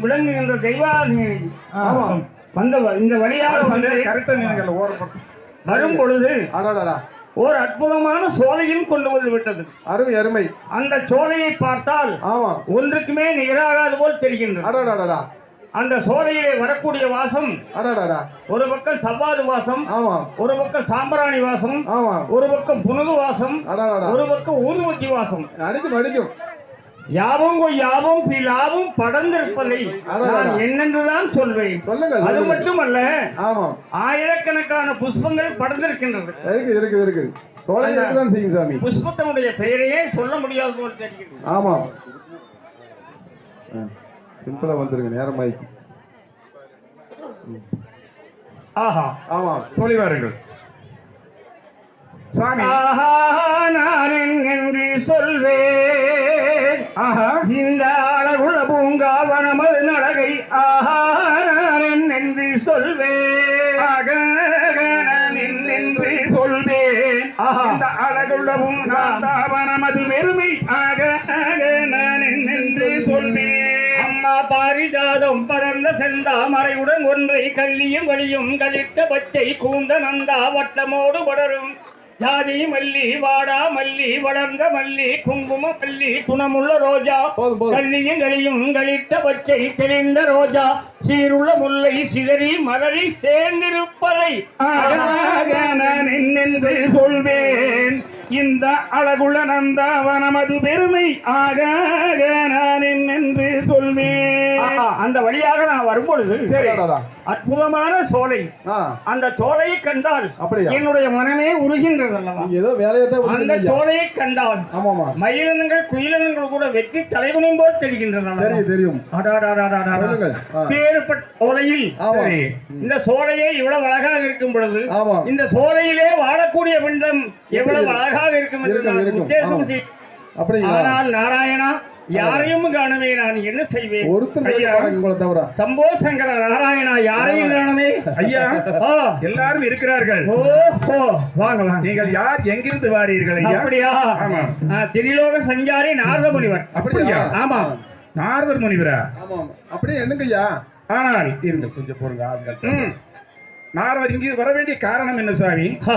விளங்குகின்ற ஆமாம். வந்த இந்த வழியாக வந்து கரெக்டா நீங்க ஓரப்பட்டு வரும் பொழுது ஒரு அற்புதமான சோலையும் கொண்டு வந்து விட்டது. அருமை அருமை. அந்த சோலையை பார்த்தால் ஆமா. ஒன்றுக்குமே நிகராகாது போல் தெரிகின்றது. அந்த சோலையிலே வரக்கூடிய வாசம் ஒரு பக்கம் சவ்வாது வாசம் ஆமா. ஒரு பக்கம் சாம்பிராணி வாசம் ஆமா. ஒரு பக்கம் புனுகு வாசம் ஒரு பக்கம் ஊதுவத்தி வாசம். அடிக்கும் அடிக்கும். யாவும் யாவும் பிலாவும் படர்ந்திருப்பதை. நான் என்னென்றுதான் சொல்வேன். சொல்லுங்க அது. மட்டுமல்ல ஆமா. ஆயிரக்கணக்கான புஷ்பங்கள் படர்ந்திருக்கின்றது. இருக்குது இருக்குது இருக்குது. சோழ இருக்குதான் செய்யும் சாமி. புஷ்பத்தினுடைய பெயரையே சொல்ல முடியாது போல் தெரிகிறது. ஆமா. சிம்பிளா வந்துருங்க நேரம் ஆயிக்கு ஆஹா. ஆமா. சொல்லி வாருங்கள். சாமி ஆஹா நான் என்று சொல்வேன். இந்த அழகுள்ள பூங்காவனமது நடகை. ஆஹா நான் என்று சொல்வேன்? என்று சொல்வேன். இந்த அழகுள்ள பூங்காவனமது பெருமை ஆக நான் என்று சொல்வேன். அம்மா பாரிஜாதம் பரந்த செந்தாமரையுடன் ஒன்றை கல்லியும் வழியும் கலித்த பச்சை கூந்த நந்தா வட்டமோடு படரும். ஜாதி மல்லி வாடா மல்லி வளர்ந்த மல்லி குங்கும மல்லி குணமுள்ள ரோஜா. கல்லியும் கலியும் கலித்த பச்சை தெளிந்த ரோஜா. சீருள்ள முல்லை சிதறி மலரி சேர்ந்திருப்பதை ஆக நான் என்னென்று சொல்வேன். இந்த அழகுள்ள நந்தாவனமது பெருமை ஆக நான் என்னென்று சொல்வேன். அந்த வழியாக நான் வரும்பொழுது அற்புதமான சோலை. அந்த சோலையை கண்டால்? என்னுடைய மனமே உருகின்றது அல்லவா? நீங்க ஏதோ வேலையை தான் அந்த. சோலையை கண்டால் ஆமாமா மயிலினங்கள் குயிலினங்கள் கூட வெற்றி தலைவனும் போல் தெரிகின்றன? தெரியும். பேறுபட்ட சோலையில். இந்த சோலையே இவ்வளவு அழகாக இருக்கும் பொழுது. இந்த சோலையிலே வாழக்கூடிய பிண்டம் எவ்வளவு அழகாக இருக்கும் என்று நான். உத்தேசம் நாராயணா யாரையும் காணவே நான் என்ன செய்வேன்? ஒருத்தர் தவிர சம்போ சங்கர நாராயணா யாரையும் காணவே? ஐயா ஆ, எல்லாரும் இருக்கிறார்கள். ஓ ஓ வாங்க நீங்கள் யார்? எங்கிருந்து வாரீர்கள் ஐயா? அப்படியா? ஆமா. திரிலோக சஞ்சாரி நாரத முனிவர் அப்படியா? ஆமா. நாரதர் முனிவரா? அப்படியே என்னங்க ஐயா ஆனால் இருங்கள் கொஞ்சம் பொருங்க ஆண்கள் ம். நாரதர் இங்கு வர வேண்டிய காரணம் என்ன சாமி ஹா,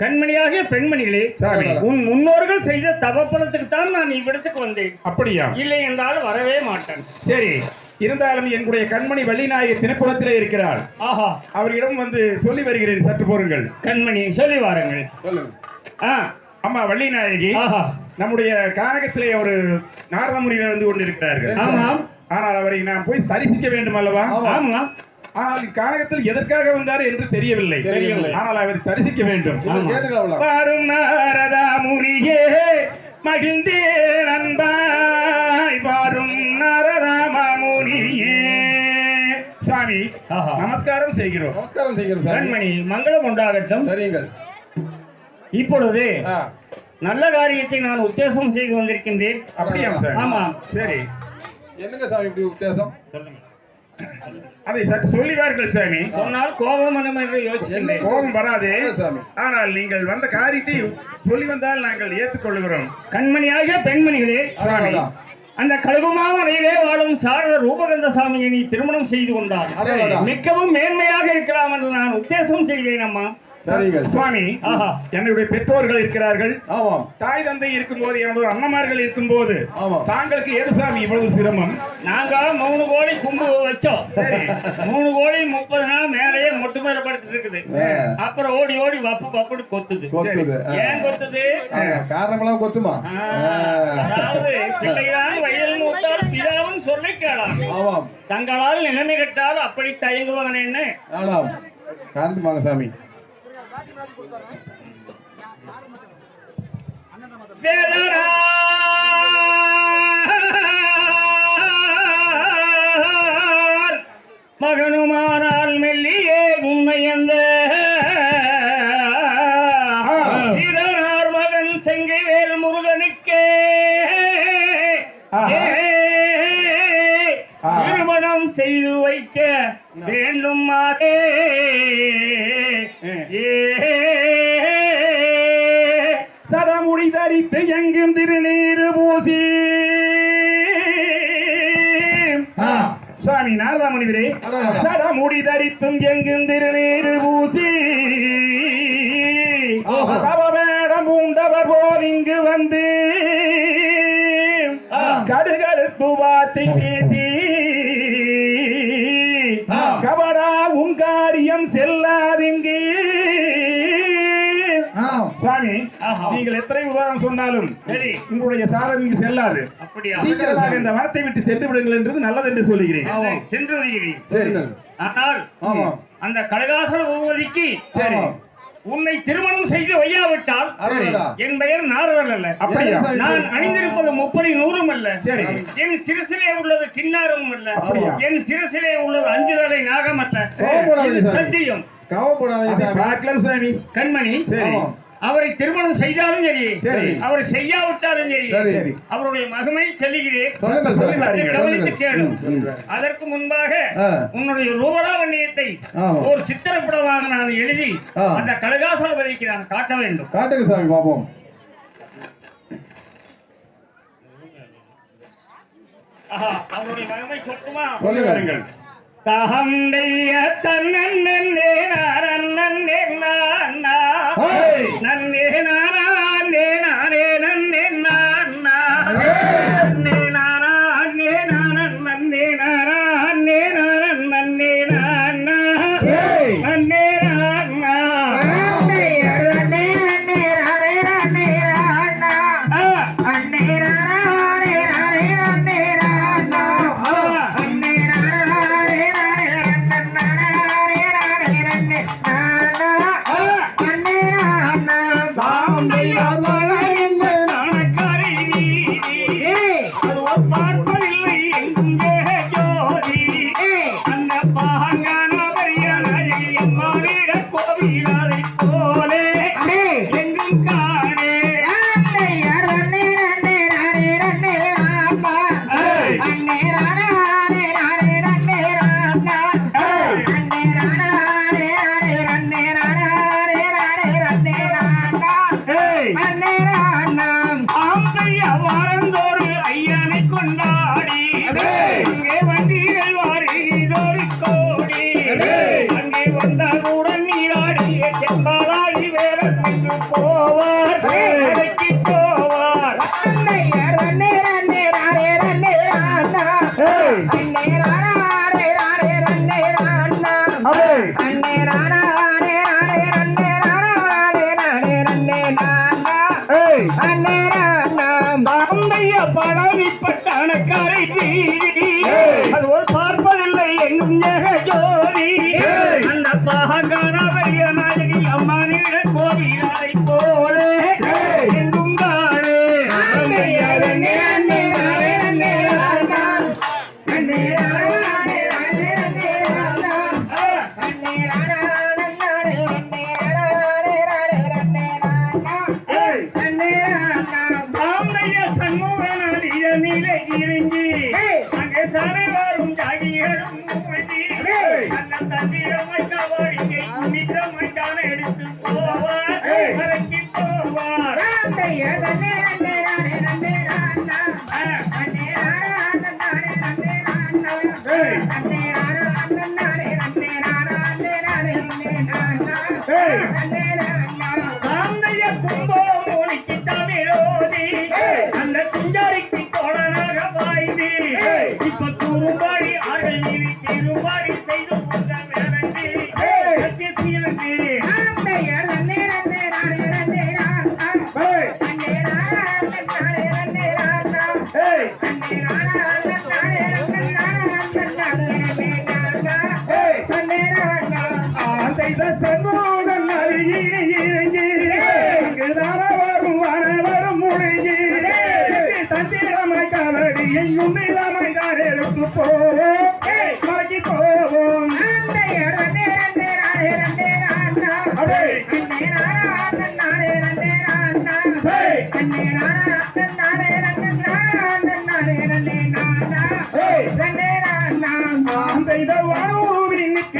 கண்மணியாகிய பெண்மணிகளே சாமி உன் முன்னோர்கள் செய்த தவப்பலத்துக்கு தான் நான் இவ்விடத்துக்கு வந்தேன். அப்படியா? இல்லை என்றால் வரவே மாட்டேன். சரி இருந்தாலும் எங்களுடைய கண்மணி வள்ளிநாயகர் தினக்குளத்திலே இருக்கிறார் ஆஹா. அவரிடம் வந்து சொல்லி வருகிறேன் சற்று போருங்கள் கண்மணி சொல்லி வாருங்கள். சொல்லுங்க ஆ, அம்மா வள்ளிநாயகி நம்முடைய கானகத்திலே ஒரு நாரத முனிவர் வந்து கொண்டிருக்கிறார்கள். ஆமாம். ஆனால் அவரை நாம் போய் தரிசிக்க வேண்டும் அல்லவா? ஆமா ஆனால் கானகத்தில் எதற்காக வந்தார் என்று தெரியவில்லை. தெரியவில்லை. ஆனால் அவரை தரிசிக்க வேண்டும். வரும் நாரதா முனியே மகிழ்ந்தே நண்பாய் வரும் நரராம முனியே. ஆஹா. நமஸ்காரம் செய்கிறோம். நமஸ்காரம் செய்கிறோம் கண்மணி மங்களம் உண்டாகட்டும். சரிங்கள் இப்பொழுது நல்ல காரியத்தை நான் உத்தேசம் செய்து வந்திருக்கின்றேன். அப்படியா? சார் ஆமாம். சரி என்னங்க சாமி இப்படி உத்தேசம்? அதை சற்று சொல்லிவார்கள் சாமி. சொன்னால் கோபம் என்று யோசிக்கின்றேன். கோபம் வராது. சாமி. ஆனால் நீங்கள் வந்த காரியத்தை சொல்லி வந்தால் நாங்கள் ஏற்றுக்கொள்கிறோம் கண்மணியாகிய பெண்மணிகளே சாமி. அந்த கழுகுமாமலையிலே வாழும் சாரத ரூபகந்த சாமியை நீ திருமணம் செய்து கொண்டார். மிகவும் மேன்மையாக இருக்கலாம் என்று நான் உத்தேசம் செய்தேன் அம்மா. சுவாமி என்னுடைய பெற்றோர்கள் இருக்கிறார்கள். ஆமாம். தாய் தந்தை இருக்கும்போது எனது அண்ணமார்கள் இருக்கும்போது ஆமாம். தாங்களுக்கு எது சாமி இவ்வளவு சிரமம்? நாங்க மூணு கோழி கும்பு வச்சோம். மூணு கோழி முப்பது நாள் மேலேயே மொட்டு மேல படுத்துட்டு இருக்குது. அப்புறம் ஓடி ஓடி வப்பு வப்புன்னு கொத்துது. ஏன் கொத்துது? காரணமெல்லாம் கொத்துமா. அதாவது பிள்ளைதான் வயதில் மூத்தால் பிதாவும் சொல்லை கேளாம். ஆமாம். தங்களால் நிலைமை கட்டால் அப்படி தயங்குவாங்க என்ன வாங்க சாமி. மகனுமானால் மெல்லியே உண்மை அந்த மகன் செங்கைவேல் முருகனுக்கே. ஏ, திருமணம் செய்து வைக்க வேண்டும் மாதே. தரித்து எங்கும் திருநீரு பூசி. சுவாமி நாரதாமணிவரே அடடடா. சதா முடி தரித்தும் எங்கும் திருநீரு பூசி. தவவேடம் பூண்டவர் போல் இங்கு வந்து. கடுகடுத்து வார்த்தை பேசி. கபடா உன் காரியம் செல்லாதிங்கு ஆஹா. நீங்கள் எத்தனை உதாரணம் சொன்னாலும் சரி உங்களுடைய சாதம் இங்கு செல்லாது அப்படியா சீக்கிரமாக இந்த வரத்தை விட்டு சென்று விடுங்கள் என்றது நல்லது என்று சொல்லுகிறேன். சென்று வருகிறேன். ஆனால். அந்த கடகாசர பூபதிக்கு சரி. உன்னை திருமணம் செய்து வையாவிட்டால். என் பெயர் நாரதன் அல்ல அப்படியா? நான் அணிந்திருப்பது முப்படி நூறும் அல்ல சரி. என் சிரசிலே உள்ளது கிண்ணாரும் அல்ல? என் சிரசிலே உள்ளது அஞ்சு தலை நாகம் அல்ல சாமி. சத்தியம் கவலைப்படாதீங்க சாமி. கண்மணி சரி. அவரை திருமணம் செய்தாலும் சரி. அவரை செய்யாவிட்டாலும் சரி. அவருடைய மகமை சொல்லுகிறேன். அதற்கு முன்பாக. உன்னுடைய ரூபலாவண்யத்தை ஆமாம். ஒரு சித்திரப்படமாக நான் எழுதி. அந்த கலகாசலபதிக்கு நான் காட்ட வேண்டும் காட்டுங்க சாமி பாப்போம் அவருடைய மகமை சொட்டுமா சொல்லுங்கள் தகந்தைய தன்னே நாரன்னே நானா ஹேய்! நன்னே நானா நானே நன்னே நானா நன்னே நானா நானன் நன்னே நானா நானன் நன்னே நானா ஹேய்! நன்னே கொண்டாடி ஆம்பையா பழனிப்பட்டான கரை Ei! உன்னிடமாய் தான் எடுத்து போவோம் மறக்கி போவோம்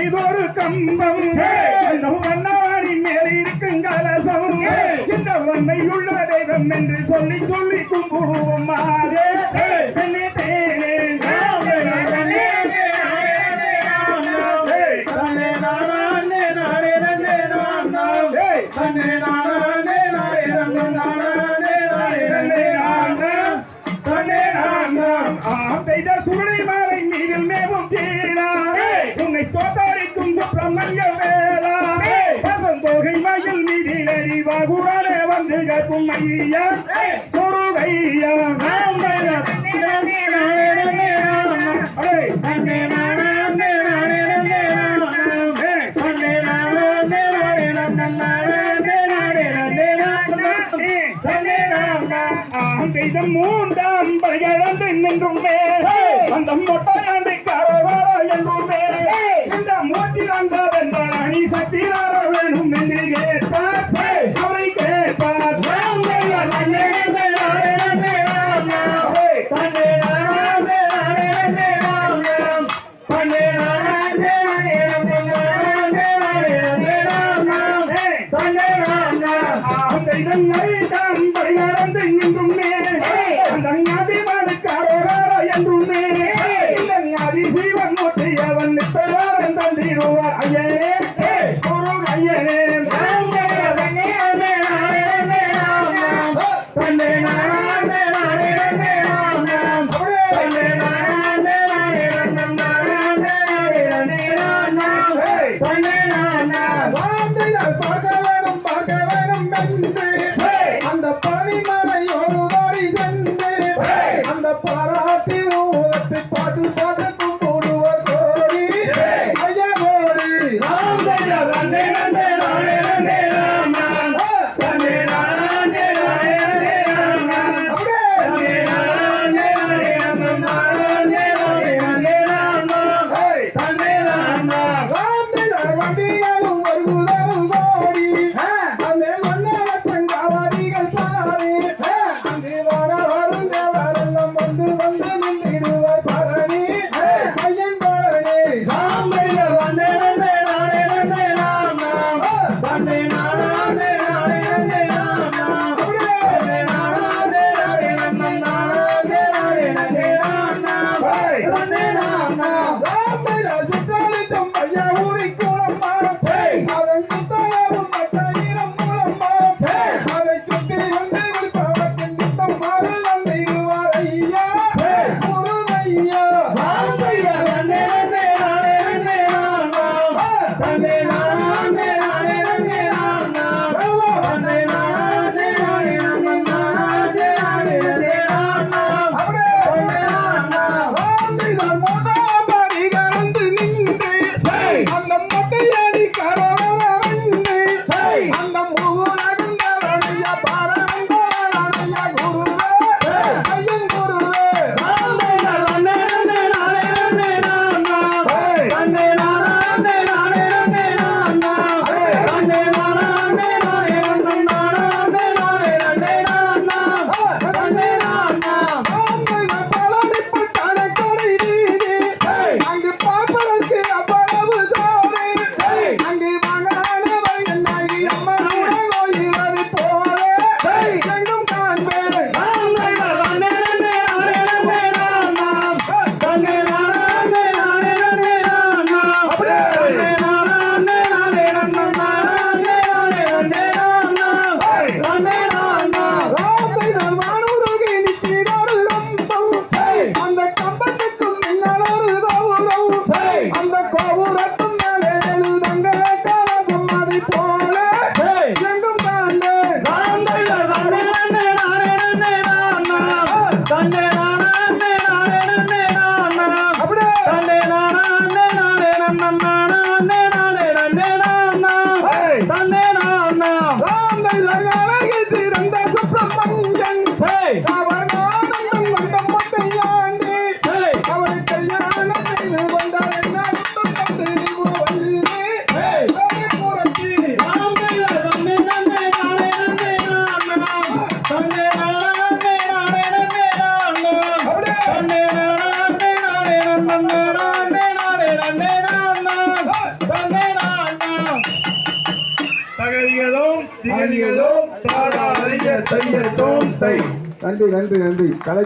இதொரு கம்பம். வண்ணாரின் மேல் இருக்கும் கலசம். இந்த வன்மையுள்ள தெய்வம் என்று சொல்லி சொல்லி கும்பிடுவோம் மாதே. தன்னை தோத்தரிக்கும் பிரம்மஞ்ச வேளா பசந்தோகை மயில் மீதி நெறிவாகுடனே வந்து கற்கும் ஐயா குருகையா மூன்றாம் பரிகழந்து நின்றும் அந்த மொட்டை நன்றி நன்றி. கலை